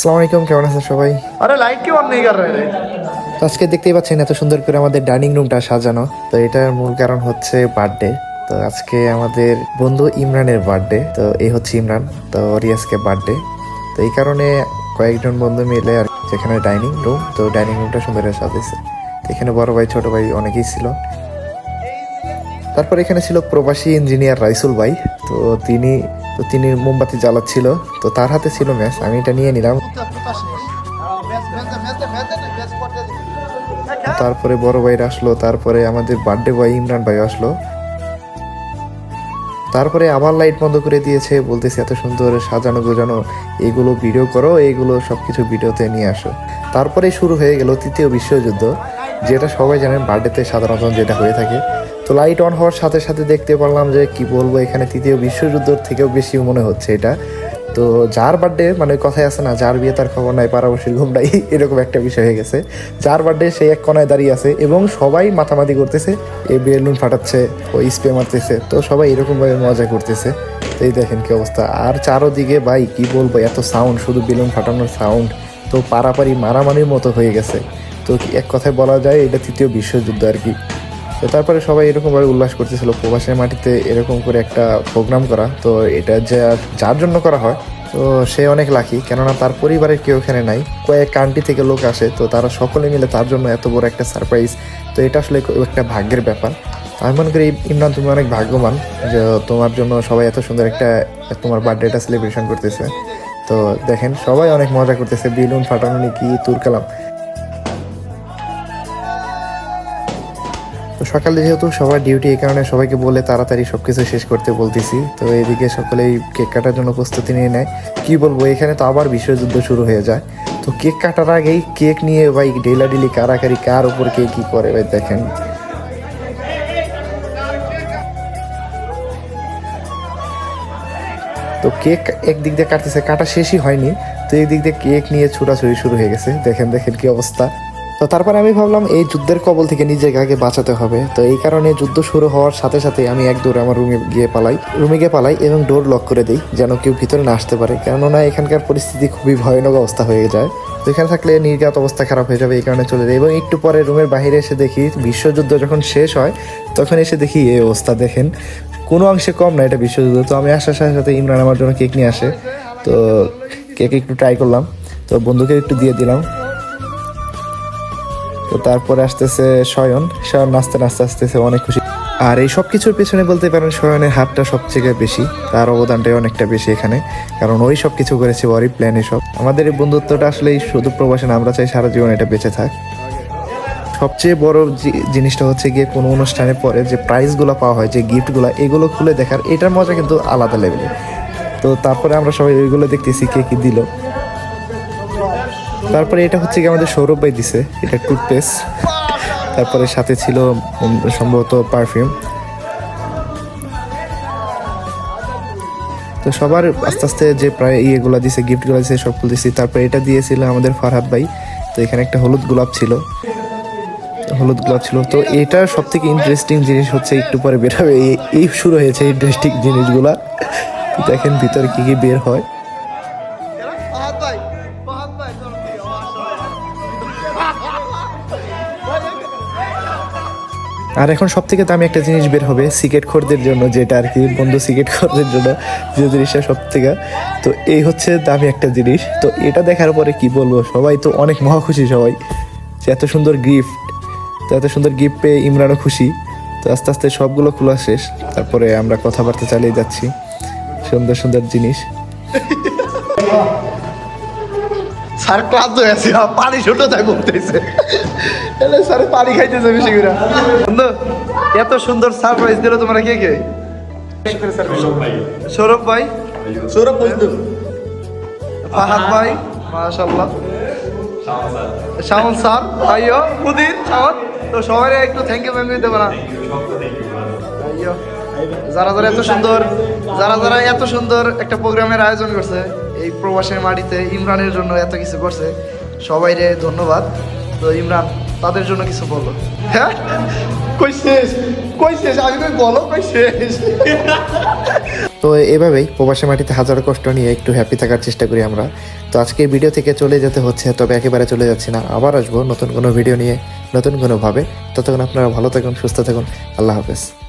সালাম আলাইকুম কেমন আছেন সবাই? আরে লাইট কি অন নেই কর রে আজকে দেখতেই পাচ্ছেন এত সুন্দর করে আমাদের ডাইনিং রুমটা সাজানো। তো এটার মূল কারণ হচ্ছে বার্থডে তো আজকে আমাদের বন্ধু ইমরানের বার্থডে তো এই হচ্ছে ইমরান তো ওরই আজকে বার্থডে তো এই কারণে কয়েকজন বন্ধু মিলে আর যেখানে ডাইনিং রুম তো ডাইনিং রুমটা সুন্দর সাজিয়েছে এখানে বড় ভাই ছোট ভাই অনেকেই ছিল। তারপর এখানে ছিল প্রবাসী ইঞ্জিনিয়ার রাইসুল ভাই। তো তিনি তো তিনি মোমবাতি জ্বালাচ্ছিল। তো তার হাতে ছিল ম্যাচ, আমি এটা নিয়ে নিলাম। তারপরে বড় ভাইরা আসলো, তারপরে আমাদের বার্থডে বয় ইমরান ভাই আসলো। তারপরে আবার লাইট বন্ধ করে দিয়েছে, বলতেছে এত সুন্দর সাজানো গোজানো, এগুলো ভিডিও করো, এগুলো সবকিছু ভিডিওতে নিয়ে আসো। তারপরে শুরু হয়ে গেল তৃতীয় বিশ্বযুদ্ধ। যেটা সবাই জানেন বার্থডেতে সাধারণত যেটা হয়ে থাকে। তো লাইট অন হওয়ার সাথে সাথে দেখতে পারলাম যে, কি বলব, এখানে তৃতীয় বিশ্বযুদ্ধর থেকেও বেশি মনে হচ্ছে এটা। তো যার বার্থডে মানে কথায় আছে না, যার বিয়ে তার খবর নাই পাড়াবসির ঘুম নাই, এরকম একটা বিষয় হয়ে গেছে। যার বার্থডে, সে এক কোনায় দাঁড়িয়ে আছে এবং সবাই মাতামাতি করতেছে এই বেলুন ফাটাচ্ছে, ও স্প্রে মারতেছে, তো সবাই এরকম ভাবে মজা করতেছে। তো এই দেখেন কি অবস্থা। আর চারোদিকে, ভাই, কি বলব, এত সাউন্ড শুধু বেলুন ফাটানোর সাউন্ড তো পারাপারি মারামারির মতো হয়ে গেছে। তো এক কথায় বলা যায়, এটা তৃতীয় বিশ্বযুদ্ধ আর কি। তো তারপরে সবাই এরকমভাবে উল্লাস করতেছিল, প্রবাসের মাটিতে এরকম করে একটা প্রোগ্রাম করা। তো এটা যে যার জন্য করা হয়, তো সে অনেক লাকি কেননা তার পরিবারের কেউ এখানে নাই। কয়েক কান্ট্রি থেকে লোক আসে, তো তারা সকলে মিলে তার জন্য এত বড় একটা সারপ্রাইজ তো এটা আসলে একটা ভাগ্যের ব্যাপার। আমি মনে করি, ইমরান, তুমি অনেক ভাগ্যবান যে তোমার জন্য সবাই এত সুন্দর একটা, তোমার বার্থডেটা সেলিব্রেশন করতেছে। তো দেখেন, সবাই অনেক মজা করতেছে, বেলুন ফাটানো কি তুরকালাম। তো সকালে যেহেতু সবার ডিউটি এই কারণে সবাইকে বলে তাড়াতাড়ি সবকিছু শেষ করতে বলতেছি। তো এইদিকে সকলেই কেক কাটার জন্য প্রস্তুতি নিয়ে নেয়। কি বলব, এখানে তো আবার বিশ্বযুদ্ধ শুরু হয়ে যায়। তো কেক কাটার আগেই কেক নিয়ে ভাই ডেলাডিলি কারাকারি কার উপর কে কি করে, ভাই দেখেন। তো কেক একদিক দিয়ে কাটতেছে, কাটা শেষই হয়নি। তো এই দিক দিয়ে কেক নিয়ে ছুটাছুটি শুরু হয়ে গেছে। দেখেন দেখেন কি অবস্থা। তো তারপরে আমি ভাবলাম, এই যুদ্ধের কবল থেকে নিজেকে আগে বাঁচাতে হবে। তো এই কারণে যুদ্ধ শুরু হওয়ার সাথে সাথে আমি এক দৌড়ে আমার রুমে গিয়ে পালাই। রুমে গিয়ে পালাই এবং ডোর লক করে দিই, যেন কেউ ভিতরে না আসতে পারে। কেননা এখানকার পরিস্থিতি খুবই ভয়ানক অবস্থা হয়ে যায়। তো এখানে থাকলে নির্গাত অবস্থা খারাপ হয়ে যাবে, এই কারণে চলে যায় এবং একটু পরে রুমের বাইরে এসে দেখি বিশ্বযুদ্ধ যখন শেষ হয়, তখন এসে দেখি এই অবস্থা, দেখেন। কোনো অংশে কম না এটা বিশ্বযুদ্ধ। তো আমি আসার সাথে সাথে ইমরান আমার জন্য কেক নিয়ে আসে। তো কেক একটু ট্রাই করলাম। তো বন্ধুকে একটু দিয়ে দিলাম। তারপরে আসতেছে শয়ন। শয়ন নাচতে নাচতে আসতেছে, অনেক খুশি। আর এই সব কিছুর পেছনে বলতে পারেন শয়নের হাতটা সবথেকে বেশি। তার অবদানটাই অনেকটা বেশি এখানে। কারণ ওই সব কিছু করেছে ওরই প্ল্যান সব। আমাদের এই বন্ধুত্বটা আসলে শুধু প্রবাসে আমরা চাই সারা জীবন এটা বেঁচে থাক। সবচেয়ে বড় জিনিসটা হচ্ছে গিয়ে কোনো অনুষ্ঠানে পরে যে প্রাইজগুলো পাওয়া হয়, যে গিফটগুলো, এগুলো খুলে দেখার, এটার মজা কিন্তু আলাদা লেভেলে তো তারপরে আমরা সবাই ওইগুলো দেখতেছি কে কী দিল। তারপরে এটা হচ্ছে কি আমাদের সৌরভ ভাই দিছে, এটা টুথপেস্ট তারপরে সাথে ছিল সম্ভবত পারফিউম তো সবার আস্তে আস্তে যে প্রায় ইয়েগুলো দিছে গিফটগুলো দিছে সব দিছি। তারপরে এটা দিয়েছিল আমাদের ফারহাদ ভাই। তো এখানে একটা হলুদ গোলাপ ছিল। হলুদ গোলাপ ছিল। তো এটা সব থেকে ইন্টারেস্টিং জিনিস হচ্ছে, একটু পরে বের হবে। এই শুরু হয়েছে ইন্টারেস্টিং জিনিসগুলা। দেখেন ভিতরে কী কী বের হয়। আর এখন সব থেকে দামি একটা জিনিস বের হবে সিগারেট খোরদের জন্য, যেটা আর কি বন্ধু সিগারেট খোরদের জন্য যে জিনিসটা সব থেকে তো এই হচ্ছে দামি একটা জিনিস। তো এটা দেখার পরে কি বলব, সবাই তো অনেক মহা খুশি সবাই। যে এত সুন্দর গিফট তো এত সুন্দর গিফট পেয়ে ইমরানও খুশি। তো আস্তে আস্তে সবগুলো খোলা শেষ। তারপরে আমরা কথাবার্তা চালিয়ে যাচ্ছি। সুন্দর সুন্দর জিনিস। স্যার ক্লাস হয়ে আছে পানি ছোট তাই ঘুমতেছে এলে স্যার পানি খাইতেছে বেশি করে। বন্ধু এত সুন্দর সারপ্রাইজ দিল তোমরা কে কে? সৌরভ ভাই। সৌরভ বন্ধু। ফাহাদ ভাই মাশাআল্লাহ। শাওন স্যার ভাইও মুদির শাওন। তো সবাই একটু থ্যাংক ইউ থ্যাংক ইউ পারা। যারা যারা এত সুন্দর, যারা যারা এত সুন্দর একটা প্রোগ্রামের আয়োজন করছে, এই প্রবাসের মাটিতে ইমরানের জন্য এত কিছু করছে সবাই রে ধন্যবাদ। তো ইমরান, তাদের জন্য কিছু বলো। হ্যাঁ? কই তো এভাবেই প্রবাসী মাটিতে হাজারো কষ্ট নিয়ে একটু হ্যাপি থাকার চেষ্টা করি আমরা। তো তো আজকে ভিডিও থেকে চলে যেতে হচ্ছে, তবে একেবারে চলে যাচ্ছি না। আবার আসব নতুন কোনো ভিডিও নিয়ে, নতুন কোনোভাবে। ততক্ষণ আপনারা ভালো থাকুন, সুস্থ থাকুন। আল্লাহ হাফেজ।